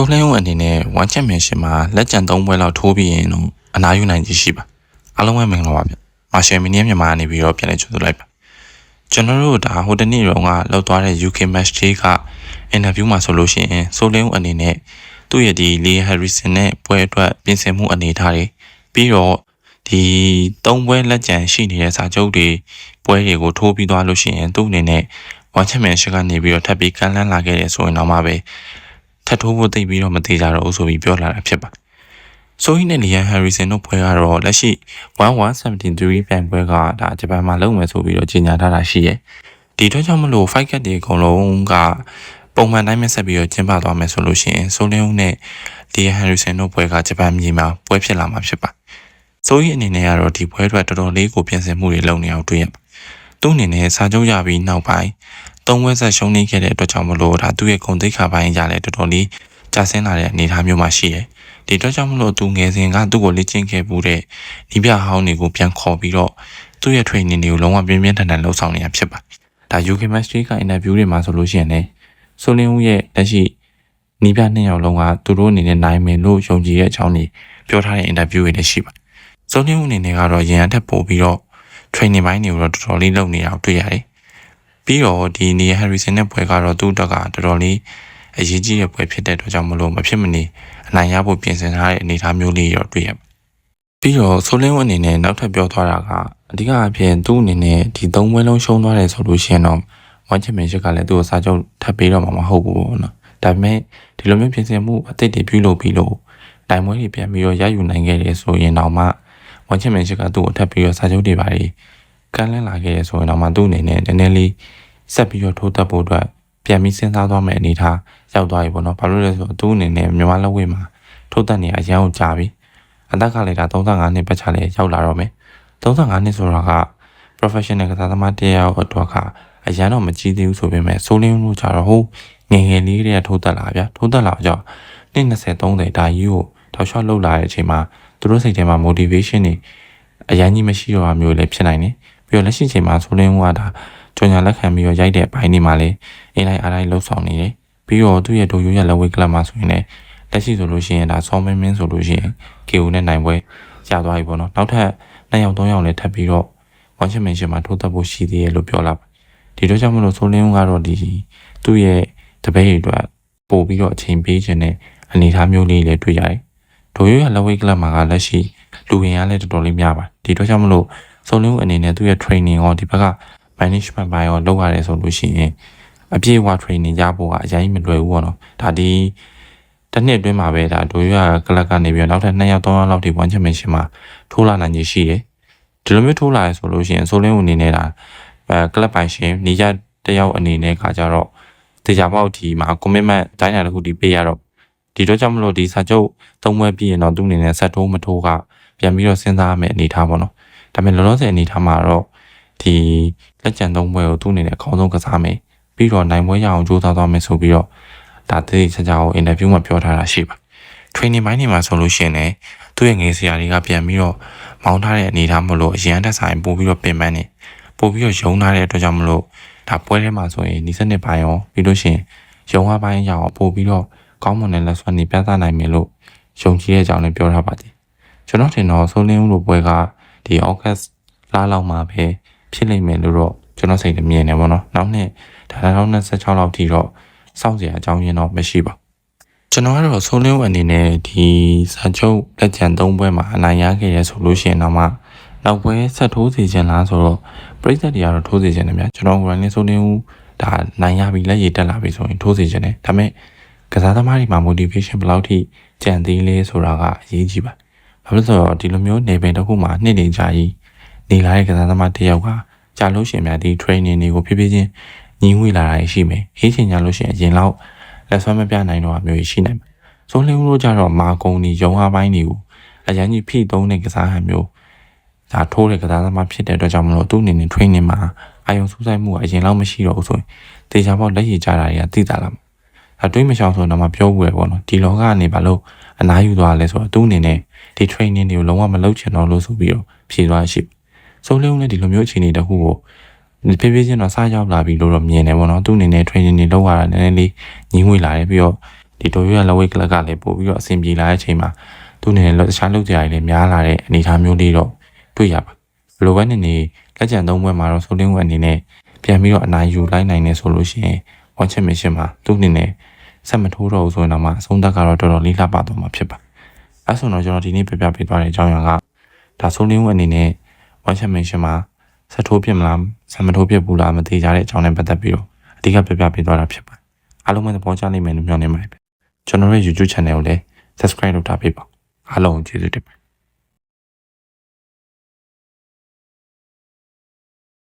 စိုးလင်းဦးအနေနဲ့ဝမ်ချန်ပီယံရှစ်မှာလက်ကျန်၃ပွဲလောက်ထိုးပြီးရင်တော့အနားယူနိုင်ခြေရှိပါအားလုံးပဲမင်္ဂလာပါဗျမာရှယ်မီနီယမ်မြန်မာနေပြီးတော့ပြန်လည်ကြိုဆိုလိုက်ပါကျွန်တော်တို့ဒါဟိုတနေ့တုန်းကလောက်သွားတဲ့ UK match day ကအင်တာဗျူးမှာဆိုလို့ရှိရင်စိုးလင်းဦးအနေနဲ့သူ့ရဲ့ဒီလီဟရီဆန်နဲ့ပွဲအတွက်ပြင်ဆင်မှုအနေထားတွေပြီးတော့ဒီ၃ပွဲလက်ကျန်ရှိနေတဲ့စာချုပ်တွေပွဲတွေကိုထိုးပြီးသွားလို့ရှိရင်သူ့အနေနဲ့ဝမ်ချန်ပီယံရှစ်ကနေပြီးတော့ထပ်ပြီးကမ်းလှမ်းလာခဲ့တယ်ဆိုရင်တော့မှပဲ ထပ်ထိုးဖို့သိပြီးတော့မသေးကြတော့ဘူးဆိုပြီးပြောလာတာဖြစ်ပါဆိုဟီနဲ့လီယန်ဟယ်ရီဆန်တို့ပွဲကတော့လက်ရှိ1173ဖန်ပွဲကဒါဂျပန်မှာလုပ်မယ်ဆိုပြီးတော့ကြေညာထားတာရှိရဲ့ဒီအတွက်ကြောင့်မလို့ fight cut တွေအကုန်လုံးကပုံမှန်တိုင်းပဲဆက်ပြီးတော့ကျင်းပသွားမယ်ဆိုလို့ရှိရင်ဆိုလင်းဦးနဲ့လီယန်ဟယ်ရီဆန်တို့ပွဲကဂျပန်မြေမှာပွဲဖြစ်လာမှာဖြစ်ပါဆိုဟီအနေနဲ့ကတော့ဒီပွဲအတွက်တော်တော်လေးကိုပြင်ဆင်မှုတွေလုပ်နေအောင်တွေ့ရပါသူ့အနေနဲ့စာချုပ်ရပြီးနောက်ပိုင်း သုံးဝက်ဆက်ရှုံးနေခဲ့တဲ့အတွက်ကြောင့်မလို့ဒါသူ့ရဲ့ဂုဏ်သိက္ခာပိုင်းရလဲတော်တော်လေးကျဆင်းလာတဲ့အနေအထားမျိုးမှာရှိတယ်။ဒီအတွက်ကြောင့်မလို့သူငယ်စဉ်ကသူ့ကိုလေ့ကျင့်ခဲ့မှုတဲ့ဒီပြဟောင်းတွေကိုပြန်ခေါ်ပြီးတော့သူ့ရဲ့ training တွေကိုလုံးဝပြင်းပြင်းထန်ထန်လုပ်ဆောင်နေရဖြစ်ပါ။ဒါ UK Mastery က interview တွေမှာဆိုလို့ရှိရင်လည်းဆိုလင်းဦးရဲ့လက်ရှိနီးပြနှစ်ယောက်လုံးကသူတို့အနေနဲ့နိုင်မယ်လို့ယုံကြည်တဲ့အကြောင်းတွေပြောထားတဲ့ interview တွေလည်းရှိပါ။ဆိုလင်းဦးအနေနဲ့ကတော့ရန်အထက်ပို့ပြီးတော့ training ပိုင်းတွေကိုတော့တော်တော်လေးလုပ်နေအောင်တွေ့ရတယ်။ ပြီးတော့ဒီနီယာဟယ်ရီဆန်နဲ့ပွဲကတော့သူ့တက်ကတော်တော်လေးအရေးကြီးတဲ့ပွဲဖြစ်တဲ့အတွက်ကြောင့်မလို့မဖြစ်မနေအနိုင်ရဖို့ပြင်ဆင်ထားတဲ့အနေအထားမျိုးလေးရောတွေ့ရပါပြီးတော့ဆိုလင်းဝအနေနဲ့နောက်ထပ်ပြောသွားတာကအဓိကအဖြစ်သူ့အနေနဲ့ဒီသုံးပွဲလုံးရှုံးသွားတယ်ဆိုလို့ရှိရင်တော့ဝမ်ချင်ပီယံရှစ်ကလည်းသူ့ကိုစာချုပ်ထပ်ပေးတော့မှာမဟုတ်ဘူးပေါ့နော်ဒါပေမဲ့ဒီလိုမျိုးပြင်ဆင်မှုအသစ်တွေပြုလုပ်ပြီးလို့တိုင်ပွဲတွေပြန်ပြီးတော့ရယူနိုင်ခဲ့တယ်ဆိုရင်တော့မှဝမ်ချင်ပီယံရှစ်ကသူ့ကိုထပ်ပြီးတော့စာချုပ်တွေပါ ကမ်းလှမ်းလာခဲ့ရဆိုရင်တော့မှသူ့အနေနဲ့နည်းနည်းလေးဆက်ပြီးတော့ထိုးတက်ဖို့အတွက်ပြန်ပြီးစဉ်းစားသွားမယ်အနေထားရောက်သွားပြီပေါ့နော်ဘာလို့လဲဆိုတော့သူ့အနေနဲ့မြန်မာလက်ဝဲမှာထိုးတက်နေအရန်ကိုကြာပြီအသက်ကလည်းဒါ35နှစ်ပတ်ချလဲရောက်လာတော့မယ်35နှစ်ဆိုတာက professional ကစားသမားတယောက်အတွက်ကအရန်တော့မကြီးသေးဘူးဆိုပေမဲ့ဆိုးလင်းလို့ကြတော့ဟိုငငယ်လေးတွေကထိုးတက်လာဗျာထိုးတက်လာကြောင့်နှစ်20 30ဒါကြီးကိုထောက်လျှောက်လှုပ်လာတဲ့အချိန်မှာသူတို့စိတ်ထဲမှာ motivation တွေအရန်ကြီးမရှိတော့တာမျိုးလည်းဖြစ်နိုင်တယ် ပြီးတော့လက်ရှိချိန်မှာဆိုလင်းကဒါကြွညာလက်ခံပြီးတော့ရိုက်တဲ့အပိုင်းတွေမှာလည်းအင်းလိုက်အားလိုက်လှုပ်ဆောင်နေတယ်ပြီးတော့သူ့ရဲ့ဒိုယိုရလက်ဝဲကလပ်မှာဆိုရင်လည်းလက်ရှိဆိုလို့ရှိရင်ဒါဆောင်းမင်းမင်းဆိုလို့ရှိရင် KO နဲ့နိုင်ပွဲရသွားပြီပေါ့နော်နောက်ထပ်နှစ်ယောက်သုံးယောက်လည်းထပ်ပြီးတော့ဝမ်ချင်မင်ရှင်မှာထိုးသက်ဖို့ရှိသေးတယ်လို့ပြောလာပါဒီတော့ကြောင့်မလို့ဆိုလင်းကတော့ဒီသူ့ရဲ့တပည့်တွေအတွက်ပို့ပြီးတော့အချိန်ပေးခြင်းနဲ့အနေအထားမျိုးလေးလည်းတွေ့ရတယ်ဒိုယိုရလက်ဝဲကလပ်မှာကလက်ရှိလူဝင်ရလည်းတော်တော်လေးများပါဒီတော့ကြောင့်မလို့ စုံလင်းအနေနဲ့သူ့ရဲ့ training ရောဒီဘက်က management ဘိုင်းရောလုပ်ရတယ်ဆိုလို့ရှိရင်အပြည့်အဝ training ရဖို့ကအရင်မလွယ်ဘူးပေါ့နော်ဒါဒီတစ်နှစ်အတွင်းမှာပဲဒါဒိုရကလပ်ကနေပြီးတော့နောက်ထပ်2ယောက်3ယောက်လောက်ထိဝမ်ချင်မရှင်မှာထိုးလာနိုင်ခြင်းရှိတယ်ဒီလိုမျိုးထိုးလာရဆိုလို့ရှိရင်ဆိုလင်းဦးအနေနဲ့ဒါအဲကလပ်ပိုင်ရှင်နေကြတယောက်အနေနဲ့ကကြတော့တေချာပေါက်ဒီမှာ commitment တိုင်းတာတစ်ခုဒီပေးရတော့ဒီတော့ကြောင့်မလို့ဒီစာချုပ်သုံးပွဲပြီးရင်တော့သူ့အနေနဲ့ဆက်ထိုးမထိုးကပြန်ပြီးတော့စဉ်းစားရမယ့်အနေထားပေါ့နော် ဒါပေမဲ့လောလောဆယ်အနေထားမှာတော့ဒီလက်ကျန်သုံးပွဲကိုသူ့အနေနဲ့အကောင်းဆုံးကစားမယ်ပြီးတော့နိုင်ပွဲရအောင်ကြိုးစားသွားမယ်ဆိုပြီးတော့ဒါတည်စကြကိုအင်တာဗျူးမှာပြောထားတာရှိပါ training ပိုင်းတွေမှာဆိုလို့ရှိရင်လည်းသူ့ရဲ့ငယ်ဆရာတွေကပြန်ပြီးတော့မောင်းထားတဲ့အနေအထားမလို့အရန်တက်ဆိုင်ပို့ပြီးတော့ပြင်ပန်းနေပို့ပြီးတော့ယုံထားတဲ့အတွက်ကြောင့်မလို့ဒါပွဲထဲမှာဆိုရင်ဒီစနစ်ပိုင်းရောပြီးလို့ရှိရင်ယုံအားပိုင်းရအောင်ပို့ပြီးတော့ကောင်းမွန်တဲ့လက်စွမ်းတွေပြသနိုင်မယ်လို့ယုံကြည်ရဲ့အကြောင်းလည်းပြောထားပါတယ်ကျွန်တော်ထင်တော့ဆိုလင်းဦးလိုပွဲက ဒီ August လလောက်မှာပဲဖြစ်လိမ့်မယ်လို့တော့ကျွန်တော်စိတ်ထဲမြင်နေပါတော့နောက်နှစ်ဒါ2026လောက်ထိတော့စောင့်စရာအကြောင်းရင်းတော့မရှိပါကျွန်တော်ကတော့ဆိုးလင်းအနေနဲ့ဒီစာချုပ်လက်ကျန်၃ပွဲမှာအနိုင်ရခဲ့ရဆိုလို့ရှိရင်တော့မှနောက်ပွဲဆက်ထိုးစီခြင်းလားဆိုတော့ပြိသက်တွေကတော့ထိုးစီခြင်းတယ်ဗျာကျွန်တော်ကလည်းဆိုးလင်းဦးဒါနိုင်ရပြီလက်ရည်တက်လာပြီဆိုရင်ထိုးစီခြင်းတယ်ဒါပေမဲ့ကစားသမားတွေမှာ motivation ဘယ်လောက်ထိကြံသေးလဲဆိုတာကအရေးကြီးပါ ဘာလို့လဲဆိုတော့ဒီလိုမျိုးနေပင်တစ်ခုမှာနှစ်နေကြကြီးနေလာတဲ့ကစားသမားတစ်ယောက်ကကြာလို့ရှိရင်များဒီ training တွေကိုဖြည်းဖြည်းချင်းညီငွေလာတာရှိမယ်။ဟင်းချင်ကြလို့ရှိရင်အရင်လောက်လက်ဆွဲမပြနိုင်တော့အမျိုးရှိနိုင်မယ်။စိုးလင်းဦးတို့ကြတော့မာကုံဒီရုံအားပိုင်းတွေကိုအရန်ကြီးဖိသုံးတဲ့ကစားဟန်မျိုးဒါထိုးတဲ့ကစားသမားဖြစ်တဲ့အတွက်ကြောင့်မလို့သူ့အနေနဲ့ training မှာအာယုံစူးစိုက်မှုကအရင်လောက်မရှိတော့ဘူးဆိုရင်တေချာပေါက်လက်ရည်ကြတာတွေကသိတာလား။ အတွေးမရှောင်ဆိုတော့မှပြောဘူးပဲပေါ့နော်။ဒီလောကကနေဘာလို့အနားယူသွားလဲဆိုတော့သူ့အနေနဲ့ဒီ training တွေကိုလုံးဝမလုပ်ချင်တော့လို့ဆိုပြီးတော့ဖြေသွားရှိ။စိုးလင်းဦးလည်းဒီလိုမျိုးအခြေအနေတခုကိုဖြည်းဖြည်းချင်းတော့စားရောက်လာပြီလို့တော့မြင်တယ်ပေါ့နော်သူ့အနေနဲ့ training တွေလုပ်ရတာနည်းနည်းလေးညီးငွေလာတယ်ပြီးတော့ဒီတိုရိုရဲ့လဝိတ်ကလပ်ကလည်းပို့ပြီးတော့အဆင်ပြေလာတဲ့အချိန်မှာသူ့အနေနဲ့တခြားလုပ်ကြရည်လည်းများလာတဲ့အနေအထားမျိုးလေးတော့တွေ့ရပါဘယ်လိုပဲနေနေလက်ကျန်သုံးဘွဲမှာတော့ဆိုလင်းဝက်အနေနဲ့ပြန်ပြီးတော့အနိုင်ယူလိုက်နိုင်နေဆိုလို့ရှိရင်ဝမ်ချင်မင်ရှင်မှာသူ့အနေနဲ့ ဆက်မထိုးတော့ဘူးဆိုရင်တော့မှအဆုံးသက်ကတော့တော်တော်လေးလှပသွားမှာဖြစ်ပါအဲဆိုတော့ကျွန်တော်ဒီနေ့ပြပြပေးသွားတဲ့အကြောင်းအရာကဒါဆိုလင်းဝက်အနေနဲ့ဝမ်ချင်မင်ရှင်မှာဆက်ထိုးပြစ်မလားဆက်မထိုးပြစ်ဘူးလားမသေးကြတဲ့အကြောင်းနဲ့ပတ်သက်ပြီးတော့အဓိကပြပြပေးသွားတာဖြစ်ပါအားလုံးပဲသဘောကျနိုင်မယ်လို့မျှော်နေပါတယ်ကျွန်တော်ရဲ့ YouTube channel ကိုလည်း subscribe လုပ်ထားပေးပါအားလုံးကျေးဇူးတင်ပါတယ်